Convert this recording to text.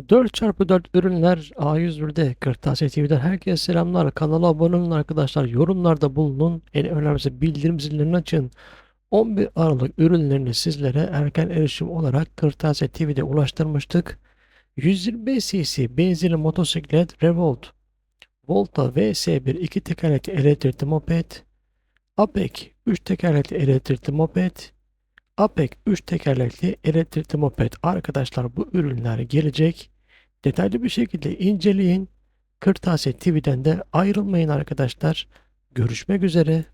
4x4 ürünler A101'de Kırtasiye TV'den herkese selamlar. Kanala abone olun arkadaşlar. Yorumlarda bulunun. En önemlisi bildirim zillerini açın. 11 Aralık ürünlerini sizlere erken erişim olarak Kırtasiye TV'de ulaştırmıştık. 125 cc benzinli motosiklet Revolt, Volta VS1 iki tekerlekli elektrikli moped, Apek 3 tekerlekli elektrikli moped, Apek 3 tekerlekli elektrikli moped. Arkadaşlar bu ürünler gelecek. Detaylı bir şekilde inceleyin. Kırtasiye TV'den de ayrılmayın arkadaşlar. Görüşmek üzere.